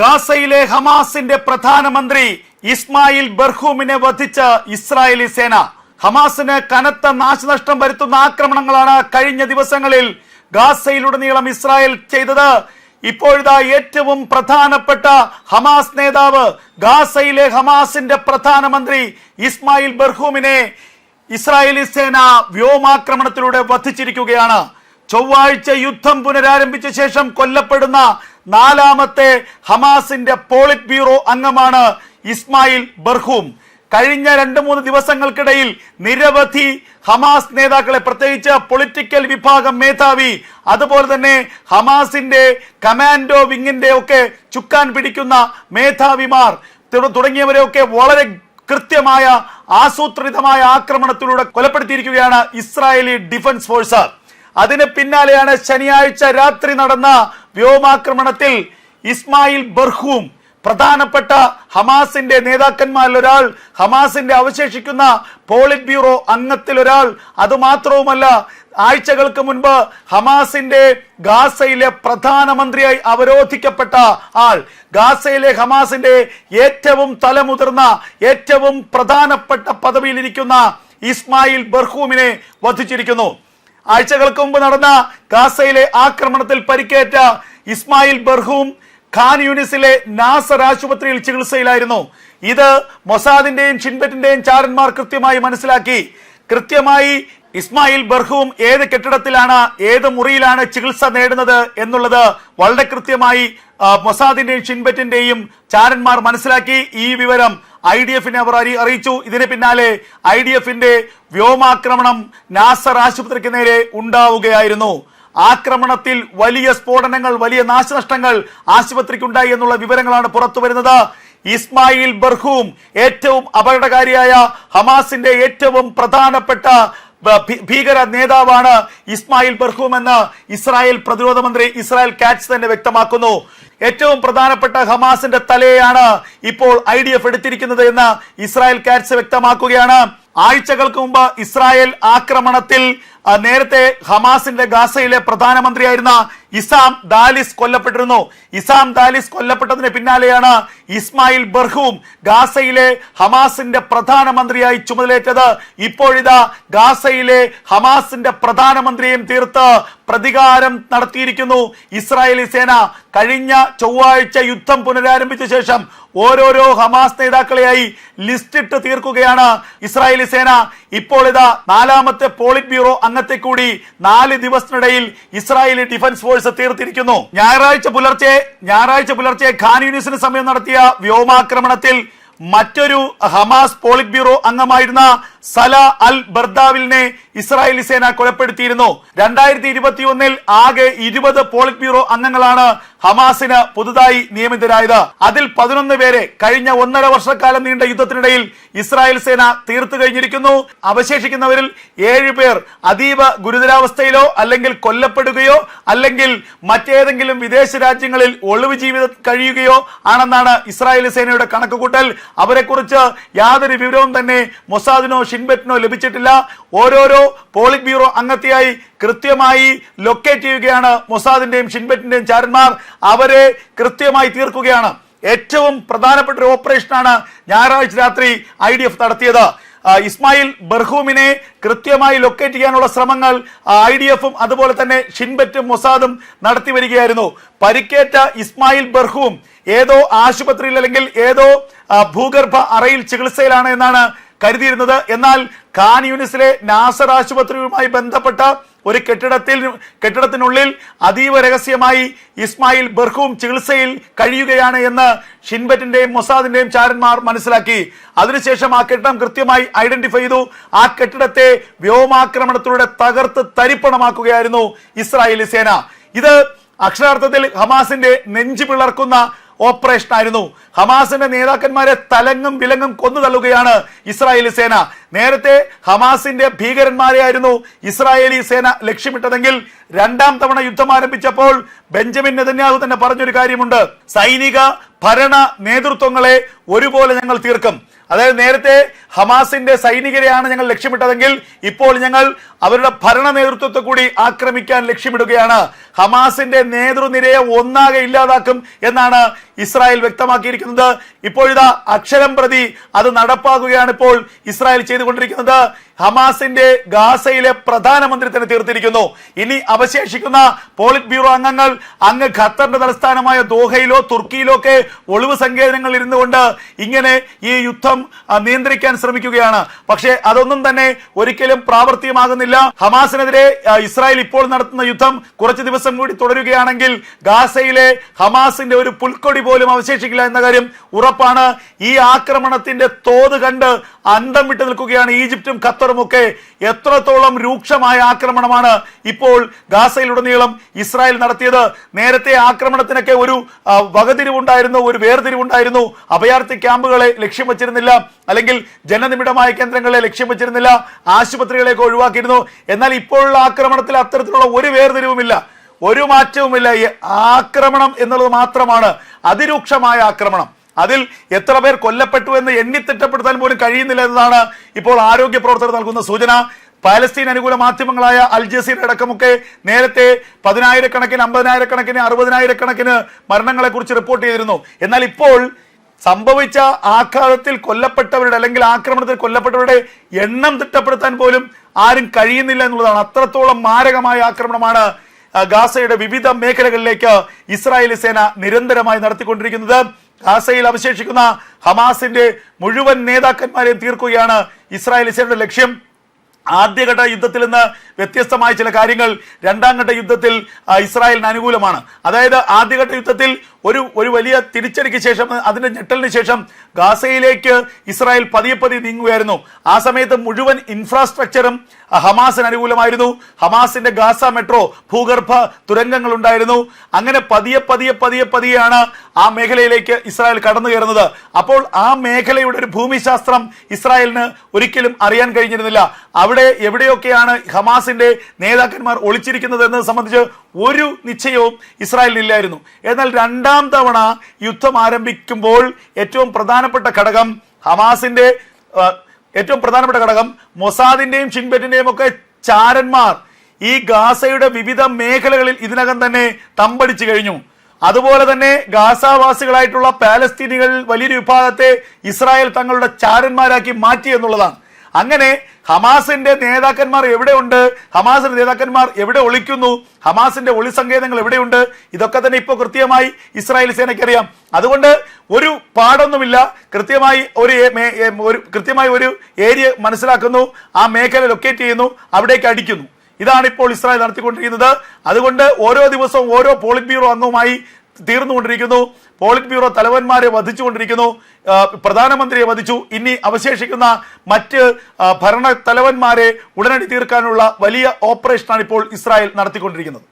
ഗാസയിലെ ഹമാസിന്റെ പ്രധാനമന്ത്രി ഇസ്മായിൽ ബർഹൂമിനെ വധിച്ച ഇസ്രായേലി സേന. ഹമാസിന് കനത്ത നാശനഷ്ടം വരുത്തുന്ന ആക്രമണങ്ങളാണ് കഴിഞ്ഞ ദിവസങ്ങളിൽ ഗാസയിലുടനീളം ഇസ്രായേൽ ചെയ്തത്. ഇപ്പോഴത്തെ ഏറ്റവും പ്രധാനപ്പെട്ട ഹമാസ് നേതാവ് ഗാസയിലെ ഹമാസിന്റെ പ്രധാനമന്ത്രി ഇസ്മായിൽ ബർഹൂമിനെ ഇസ്രായേലി സേന വ്യോമാക്രമണത്തിലൂടെ വധിച്ചിരിക്കുകയാണ്. ചൊവ്വാഴ്ച യുദ്ധം പുനരാരംഭിച്ച ശേഷം കൊല്ലപ്പെടുന്ന നാലാമത്തെ ഹമാസിന്റെ പോളിറ്റ് ബ്യൂറോ അംഗമാണ് ഇസ്മായിൽ ബർഹൂം. കഴിഞ്ഞ രണ്ട് മൂന്ന് ദിവസങ്ങൾക്കിടയിൽ നിരവധി ഹമാസ് നേതാക്കളെ പ്രത്യേകിച്ച് പൊളിറ്റിക്കൽ വിഭാഗം മേധാവി അതുപോലെ തന്നെ ഹമാസിന്റെ കമാൻഡോ വിങ്ങിന്റെ ഒക്കെ ചുക്കാൻ പിടിക്കുന്ന മേധാവിമാർ തുട- തുടങ്ങിയവരെയൊക്കെ വളരെ കൃത്യമായ ആസൂത്രിതമായ ആക്രമണത്തിലൂടെ കൊലപ്പെടുത്തിയിരിക്കുകയാണ് ഇസ്രായേലി ഡിഫൻസ് ഫോഴ്സ്. അതിന് പിന്നാലെയാണ് ശനിയാഴ്ച രാത്രി നടന്ന വ്യോമാക്രമണത്തിൽ ഇസ്മായിൽ ബർഹൂം പ്രധാനപ്പെട്ട ഹമാസിന്റെ നേതാക്കന്മാരിൽ ഒരാൾ ഹമാസിന്റെ അവശേഷിക്കുന്ന പോളിറ്റ് ബ്യൂറോ അംഗത്തിൽ ഒരാൾ അതുമാത്രവുമല്ല ആഴ്ചകൾക്ക് മുൻപ് ഹമാസിന്റെ ഗാസയിലെ പ്രധാനമന്ത്രിയായി അവരോധിക്കപ്പെട്ട ആൾ ഗാസയിലെ ഹമാസിന്റെ ഏറ്റവും തലമുതിർന്ന ഏറ്റവും പ്രധാനപ്പെട്ട പദവിയിലിരിക്കുന്ന ഇസ്മായിൽ ബർഹൂമിനെ വധിച്ചിരിക്കുന്നു. ആഴ്ചകൾക്ക് മുമ്പ് നടന്ന ഗാസയിലെ ആക്രമണത്തിൽ പരിക്കേറ്റ ഇസ്മായിൽ ബർഹൂം ഖാൻ യൂണിസിലെ നാസർ ആശുപത്രിയിൽ ചികിത്സയിലായിരുന്നു. ഇത് മൊസാദിന്റെയും ഷിൻബറ്റിന്റെയും ചാരന്മാർ കൃത്യമായി മനസ്സിലാക്കി. കൃത്യമായി ഇസ്മായിൽ ബർഹുവും ഏത് കെട്ടിടത്തിലാണ് ഏത് മുറിയിലാണ് ചികിത്സ നേടുന്നത് എന്നുള്ളത് വളരെ കൃത്യമായി മൊസാദിന്റെയും ഷിൻബറ്റിന്റെയും ചാരന്മാർ മനസ്സിലാക്കി. ഈ വിവരം ഐ ഡി എഫിനെ അവർ അറി- അറിയിച്ചു. ഇതിന് പിന്നാലെ ഐ ഡി എഫിന്റെ വ്യോമാക്രമണം നാസർ ആശുപത്രിക്ക് നേരെ ഉണ്ടാവുകയായിരുന്നു. ആക്രമണത്തിൽ വലിയ സ്ഫോടനങ്ങൾ വലിയ നാശനഷ്ടങ്ങൾ ആശുപത്രിക്കുണ്ടായി എന്നുള്ള വിവരങ്ങളാണ് പുറത്തു വരുന്നത് ഇസ്മായിൽ ബർഹൂം ഏറ്റവും അപകടകാരിയായ ഹമാസിന്റെ ഏറ്റവും പ്രധാനപ്പെട്ട ഭീകര നേതാവാണ് ഇസ്മായിൽ ബർഹൂം എന്ന് ഇസ്രായേൽ പ്രതിരോധ മന്ത്രി ഇസ്രായേൽ കാറ്റ്സ് തന്നെ വ്യക്തമാക്കുന്നു. ഏറ്റവും പ്രധാനപ്പെട്ട ഹമാസിന്റെ തലയാണ് ഇപ്പോൾ ഐ ഡി എഫ് എടുത്തിരിക്കുന്നത് എന്ന് ഇസ്രായേൽ കാറ്റ്സ് വ്യക്തമാക്കുകയാണ്. ആഴ്ചകൾക്ക് മുമ്പ് ഇസ്രായേൽ ആക്രമണത്തിൽ നേരത്തെ ഹമാസിന്റെ ഗാസയിലെ പ്രധാനമന്ത്രിയായിരുന്ന ഇസാം ദാലിസ് കൊല്ലപ്പെട്ടിരുന്നു. ഇസാം ദാലിസ് കൊല്ലപ്പെട്ടതിന് പിന്നാലെയാണ് ഇസ്മായിൽ ബർഹൂം ഗാസയിലെ ഹമാസിന്റെ പ്രധാനമന്ത്രിയായി ചുമതലയേറ്റത്. ഇപ്പോഴിതാ ഗാസയിലെ ഹമാസിന്റെ പ്രധാനമന്ത്രിയും തീർത്ത് പ്രതികാരം നടത്തിയിരിക്കുന്നു ഇസ്രായേലി സേന. കഴിഞ്ഞ ചൊവ്വാഴ്ച യുദ്ധം പുനരാരംഭിച്ച ശേഷം ഓരോരോ ഹമാസ് നേതാക്കളെയായി ലിസ്റ്റ് ഇട്ട് തീർക്കുകയാണ് ഇസ്രായേലി സേന. ഇപ്പോൾ ഇതാ നാലാമത്തെ പോളിറ്റ് ബ്യൂറോ അംഗത്തെ കൂടി നാല് ദിവസത്തിനിടയിൽ ഇസ്രായേലി ഡിഫൻസ് ഫോഴ്സ് തീർത്തിരിക്കുന്നു. ഞായറാഴ്ച പുലർച്ചെ ഞായറാഴ്ച പുലർച്ചെ ഖാൻ യൂണിസിന് സമയം നടത്തിയ വ്യോമാക്രമണത്തിൽ മറ്റൊരു ഹമാസ് പോളിറ്റ് ബ്യൂറോ അംഗമായിരുന്ന സല അൽ ബർദാവിലിനെ ഇസ്രായേലി സേന കൊലപ്പെടുത്തിയിരുന്നു. രണ്ടായിരത്തി ഇരുപത്തി ഒന്നിൽ ആകെ ഇരുപത് പോളിറ്റ് ബ്യൂറോ അംഗങ്ങളാണ് ഹമാസിന് പുതുതായി നിയമിതരായത്. അതിൽ പതിനൊന്ന് പേരെ കഴിഞ്ഞ ഒന്നര വർഷക്കാലം നീണ്ട യുദ്ധത്തിനിടയിൽ ഇസ്രായേൽ സേന തീർത്തു കഴിഞ്ഞിരിക്കുന്നു. അവശേഷിക്കുന്നവരിൽ ഏഴ് പേർ അതീവ ഗുരുതരാവസ്ഥയിലോ അല്ലെങ്കിൽ കൊല്ലപ്പെടുകയോ അല്ലെങ്കിൽ മറ്റേതെങ്കിലും വിദേശ രാജ്യങ്ങളിൽ ഒളിവ് ജീവിതം കഴിയുകയോ ആണെന്നാണ് ഇസ്രായേൽ സേനയുടെ കണക്കുകൂട്ടൽ. അവരെക്കുറിച്ച് യാതൊരു വിവരവും തന്നെ മൊസാദിനോ ഷിൻബെറ്റിനോ ലഭിച്ചിട്ടില്ല. ഓരോരോ പോളിറ്റ് ബ്യൂറോ അംഗത്തെയായി കൃത്യമായി ലൊക്കേറ്റ് ചെയ്യുകയാണ് മൊസാദിന്റെയും ഷിൻബെറ്റിന്റെയും ചാരന്മാർ. അവരെ കൃത്യമായി തീർക്കുകയാണ്. ഏറ്റവും പ്രധാനപ്പെട്ട ഒരു ഓപ്പറേഷനാണ് ഞായറാഴ്ച രാത്രി ഐ ഡി എഫ് നടത്തിയത്. ഇസ്മായിൽ ബർഹൂമിനെ കൃത്യമായി ലൊക്കേറ്റ് ചെയ്യാനുള്ള ശ്രമങ്ങൾ ഐ ഡി എഫും അതുപോലെ തന്നെ ഷിൻബറ്റും മൊസാദും നടത്തി വരികയായിരുന്നു. പരിക്കേറ്റ ഇസ്മായിൽ ബർഹൂം ഏതോ ആശുപത്രിയിൽ അല്ലെങ്കിൽ ഏതോ ഭൂഗർഭ അറയിൽ ചികിത്സയിലാണ് എന്നാണ് കരുതിയിരുന്നത്. എന്നാൽ ഖാൻ യൂണിസിലെ നാസർ ആശുപത്രിയുമായി ബന്ധപ്പെട്ട ഒരു കെട്ടിടത്തിൽ കെട്ടിടത്തിനുള്ളിൽ അതീവ രഹസ്യമായി ഇസ്മായിൽ ബർഹൂം ചികിത്സയിൽ കഴിയുകയാണ് എന്ന് ഷിൻബറ്റിന്റെയും മൊസാദിന്റെയും ചാരന്മാർ മനസ്സിലാക്കി. അതിനുശേഷം ആ കെട്ടിടം കൃത്യമായി ഐഡന്റിഫൈ ചെയ്തു. ആ കെട്ടിടത്തെ വ്യോമാക്രമണത്തിലൂടെ തകർത്ത് തരിപ്പണമാക്കുകയായിരുന്നു ഇസ്രായേലി സേന. ഇത് അക്ഷരാർത്ഥത്തിൽ ഹമാസിന്റെ നെഞ്ചു പിളർക്കുന്ന ഓപ്പറേഷൻ ആയിരുന്നു. ഹമാസിന്റെ നേതാക്കന്മാരെ തലങ്ങും വിലങ്ങും കൊന്നു തള്ളുകയാണ് ഇസ്രായേലി സേന. നേരത്തെ ഹമാസിന്റെ ഭീകരന്മാരെയായിരുന്നു ഇസ്രായേലി സേന ലക്ഷ്യമിട്ടതെങ്കിൽ രണ്ടാം തവണ യുദ്ധം ആരംഭിച്ചപ്പോൾ ബെഞ്ചമിൻ നെതന്യാഹു തന്നെ പറഞ്ഞൊരു കാര്യമുണ്ട്. സൈനിക ഭരണ നേതൃത്വങ്ങളെ ഒരുപോലെ ഞങ്ങൾ തീർക്കും. അതായത് നേരത്തെ ഹമാസിന്റെ സൈനികരെയാണ് ഞങ്ങൾ ലക്ഷ്യമിട്ടതെങ്കിൽ ഇപ്പോൾ ഞങ്ങൾ അവരുടെ ഭരണ നേതൃത്വത്തെ കൂടി ആക്രമിക്കാൻ ലക്ഷ്യമിടുകയാണ്. ഹമാസിന്റെ നേതൃനിരയെ ഒന്നാകെ ഇല്ലാതാക്കും എന്നാണ് ഇസ്രായേൽ വ്യക്തമാക്കിയിരിക്കുന്നത്. ഇപ്പോഴിതാ അക്ഷരം പ്രതി അത് നടപ്പാക്കുകയാണ് ഇപ്പോൾ ഇസ്രായേൽ ചെയ്തുകൊണ്ടിരിക്കുന്നത്. ഹമാസിന്റെ ഗാസയിലെ പ്രധാനമന്ത്രി തന്നെ തീർത്തിരിക്കുന്നു. ഇനി അവശേഷിക്കുന്ന പോളിറ്റ് ബ്യൂറോ അംഗങ്ങൾ അങ്ങ് ഖത്തറിന്റെ തലസ്ഥാനമായ ദോഹയിലോ തുർക്കിയിലോ ഒക്കെ ഒളിവ് സങ്കേതങ്ങളിൽ ഇരുന്നുകൊണ്ട് ഇങ്ങനെ ഈ യുദ്ധം നിയന്ത്രിക്കാൻ ശ്രമിക്കുകയാണ് പക്ഷേ അതൊന്നും തന്നെ ഒരിക്കലും പ്രാവർത്തികമാകുന്നില്ല. ഹമാസിനെതിരെ ഇസ്രായേൽ ഇപ്പോൾ നടത്തുന്ന യുദ്ധം കുറച്ച് ദിവസം കൂടി തുടരുകയാണെങ്കിൽ ഗാസയിലെ ഹമാസിന്റെ ഒരു പുൽക്കൊടി പോലും അവശേഷിക്കില്ല എന്ന കാര്യം ഉറപ്പാണ്. ഈ ആക്രമണത്തിന്റെ തോത് കണ്ട് അന്തം വിട്ടു നിൽക്കുകയാണ് ഈജിപ്തും ഖത്തറും ഒക്കെ. എത്രത്തോളം രൂക്ഷമായ ആക്രമണമാണ് ഇപ്പോൾ ഗാസയിലുടനീളം ഇസ്രായേൽ നടത്തിയത്. നേരത്തെ ആക്രമണത്തിനൊക്കെ ഒരു വകതിരിവുണ്ടായിരുന്നു ഒരു വേർതിരിവുണ്ടായിരുന്നു. അഭയാർത്ഥി ക്യാമ്പുകളെ ലക്ഷ്യം വച്ചിരുന്നില്ല. അല്ലെങ്കിൽ ജനനിബിഡമായ കേന്ദ്രങ്ങളെ ലക്ഷ്യം വെച്ചിരുന്നില്ല ആശുപത്രികളെയൊക്കെ ഒഴിവാക്കിയിരുന്നു. എന്നാൽ ഇപ്പോഴുള്ള ആക്രമണത്തിൽ അത്തരത്തിലുള്ള ഒരു വേർതിരിവുമില്ല ഒരു മാറ്റവുമില്ല. ആക്രമണം എന്നുള്ളത് മാത്രമാണ് അതിരൂക്ഷമായ ആക്രമണം. അതിൽ എത്ര പേർ കൊല്ലപ്പെട്ടു എന്ന് എണ്ണിത്തിട്ടപ്പെടുത്താൻ പോലും കഴിയുന്നില്ല എന്നതാണ് ഇപ്പോൾ ആരോഗ്യ പ്രവർത്തകർ നൽകുന്ന സൂചന. പാലസ്തീൻ അനുകൂല മാധ്യമങ്ങളായ അൽ ജസീർ അടക്കമൊക്കെ നേരത്തെ പതിനായിരക്കണക്കിന് അമ്പതിനായിരക്കണക്കിന് അറുപതിനായിരക്കണക്കിന് മരണങ്ങളെ കുറിച്ച് റിപ്പോർട്ട് ചെയ്തിരുന്നു. എന്നാൽ ഇപ്പോൾ സംഭവിച്ച ആഘാതത്തിൽ കൊല്ലപ്പെട്ടവരുടെ അല്ലെങ്കിൽ ആക്രമണത്തിൽ കൊല്ലപ്പെട്ടവരുടെ എണ്ണം തിട്ടപ്പെടുത്താൻ പോലും ആരും കഴിയുന്നില്ല എന്നുള്ളതാണ് അത്രത്തോളം മാരകമായ ആക്രമണമാണ് ഗാസയുടെ വിവിധ മേഖലകളിലേക്ക് ഇസ്രായേലി സേന നിരന്തരമായി നടത്തിക്കൊണ്ടിരിക്കുന്നത്. ഗാസയിൽ അവശേഷിക്കുന്ന ഹമാസിന്റെ മുഴുവൻ നേതാക്കന്മാരെയും തീർക്കുകയാണ് ഇസ്രായേലി സേനയുടെ ലക്ഷ്യം. ആദ്യഘട്ട യുദ്ധത്തിൽ നിന്ന് വ്യത്യസ്തമായ ചില കാര്യങ്ങൾ രണ്ടാം ഘട്ട യുദ്ധത്തിൽ ഇസ്രായേലിന് അനുകൂലമാണ്. അതായത് ആദ്യഘട്ട യുദ്ധത്തിൽ ഒരു ഒരു വലിയ തിരിച്ചടിക്ക് ശേഷം അതിന്റെ ഞെട്ടലിന് ശേഷം ഗാസയിലേക്ക് ഇസ്രായേൽ പതിയെ പതിയെ നീങ്ങുകയായിരുന്നു. ആ സമയത്ത് മുഴുവൻ ഇൻഫ്രാസ്ട്രക്ചറും ഹമാസിന് അനുകൂലമായിരുന്നു. ഹമാസിന്റെ ഗാസ മെട്രോ ഭൂഗർഭ തുരങ്കങ്ങൾ ഉണ്ടായിരുന്നു. അങ്ങനെ പതിയെ പതിയെ പതിയെ പതിയെയാണ് ആ മേഖലയിലേക്ക് ഇസ്രായേൽ കടന്നു കയറുന്നത്. അപ്പോൾ ആ മേഖലയുടെ ഒരു ഭൂമിശാസ്ത്രം ഇസ്രായേലിന് ഒരിക്കലും അറിയാൻ കഴിഞ്ഞിരുന്നില്ല. അവിടെ എവിടെയൊക്കെയാണ് ഹമാസിന്റെ നേതാക്കന്മാർ ഒളിച്ചിരിക്കുന്നത് എന്നത് സംബന്ധിച്ച് ഒരു നിശ്ചയവും ഇസ്രായേലിനില്ലായിരുന്നു. എന്നാൽ രണ്ടാം തവണ യുദ്ധം ആരംഭിക്കുമ്പോൾ ഏറ്റവും പ്രധാനപ്പെട്ട ഘടകം ഹമാസിന്റെ ഏറ്റവും പ്രധാനപ്പെട്ട ഘടകം മൊസാദിന്റെയും ഷിൻബെറ്റിന്റെയും ഒക്കെ ചാരന്മാർ ഈ ഗാസയുടെ വിവിധ മേഖലകളിൽ ഇതിനകം തന്നെ തമ്പടിച്ചു കഴിഞ്ഞു. അതുപോലെ തന്നെ ഗാസാവാസികളായിട്ടുള്ള പാലസ്തീനികൾ വലിയൊരു വിഭാഗത്തെ ഇസ്രായേൽ തങ്ങളുടെ ചാരന്മാരാക്കി മാറ്റി എന്നുള്ളതാണ്. അങ്ങനെ ഹമാസിന്റെ നേതാക്കന്മാർ എവിടെയുണ്ട്? ഹമാസിന്റെ നേതാക്കന്മാർ എവിടെ ഒളിക്കുന്നു? ഹമാസിന്റെ ഒളി സങ്കേതങ്ങൾ എവിടെയുണ്ട്? ഇതൊക്കെ തന്നെ ഇപ്പോൾ കൃത്യമായി ഇസ്രായേൽ സേനയ്ക്ക് അറിയാം അതുകൊണ്ട് ഒരു പാടൊന്നുമില്ല. കൃത്യമായി ഒരു ഒരു കൃത്യമായി ഒരു ഏരിയ മനസ്സിലാക്കുന്നു. ആ മേഖല ലൊക്കേറ്റ് ചെയ്യുന്നു. അവിടേക്ക് അടിക്കുന്നു. ഇതാണ് ഇപ്പോൾ ഇസ്രായേൽ നടത്തിക്കൊണ്ടിരിക്കുന്നത്. അതുകൊണ്ട് ഓരോ ദിവസവും ഓരോ പോളിറ്റ് ബ്യൂറോ അംഗവുമായി തീർന്നുകൊണ്ടിരിക്കുന്നു. പോളിറ്റ് ബ്യൂറോ തലവന്മാരെ വധിച്ചുകൊണ്ടിരിക്കുന്നു. പ്രധാനമന്ത്രിയെ വധിച്ചു. ഇനി അവശേഷിക്കുന്ന മറ്റ് ഭരണ തലവന്മാരെ ഉടനടി തീർക്കാനുള്ള വലിയ ഓപ്പറേഷനാണ് ഇപ്പോൾ ഇസ്രായേൽ നടത്തിക്കൊണ്ടിരിക്കുന്നത്.